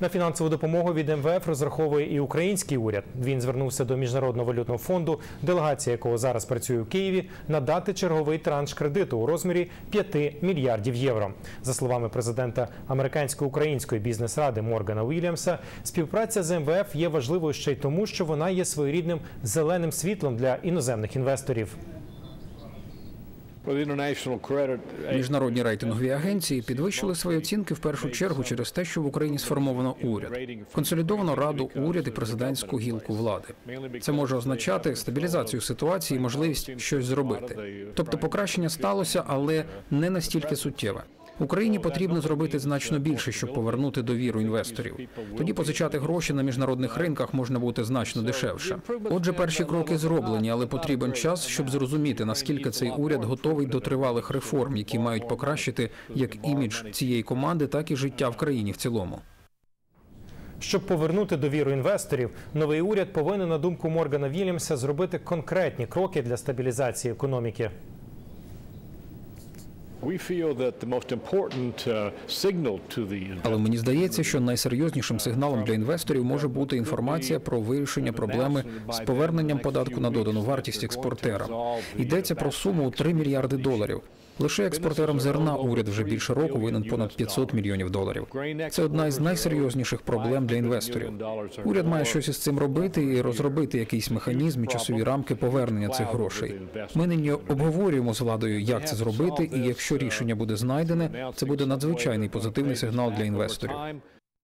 На фінансову допомогу від МВФ розраховує і український уряд. Він звернувся до міжнародного валютного фонду, делегація якого зараз працює у Києві, надати черговий транш кредиту у розмірі 5 мільярдів євро. За словами президента американсько-української бізнес-ради Моргана Уільямса, співпраця з МВФ є важливою ще й тому, що вона є своєрідним зеленим світлом для іноземних інвесторів. Міжнародні рейтингові агенції підвищили свої оцінки в першу чергу через те, що в Україні сформовано уряд, консолідовано раду, уряд і президентську гілку влади. Це може означати стабілізацію ситуації, і можливість щось зробити. Тобто, покращення сталося, але не настільки суттєве. Україні потрібно зробити значно більше, щоб повернути довіру інвесторів. Тоді позичати гроші на міжнародних ринках можна бути значно дешевше. Отже, перші кроки зроблені, але потрібен час, щоб зрозуміти наскільки цей уряд готовий до тривалих реформ, які мають покращити як імідж цієї команди, так і життя в країні в цілому. Щоб повернути довіру інвесторів, новий уряд повинен, на думку Моргана Вільямса, зробити конкретні кроки для стабілізації економіки. Але мені здається, що найсерйознішим сигналом для інвесторів може бути інформація про вирішення проблеми з поверненням податку на додану вартість експортерам. Йдеться про суму у 3 мільярди доларів. Лише експортерам зерна уряд вже більше року винен понад 500 мільйонів доларів. Це одна із найсерйозніших проблем для інвесторів. Уряд має щось із цим робити і розробити якийсь механізм і часові рамки повернення цих грошей. Ми нині обговорюємо з владою, як це зробити, і якщо рішення буде знайдене, це буде надзвичайний позитивний сигнал для інвесторів.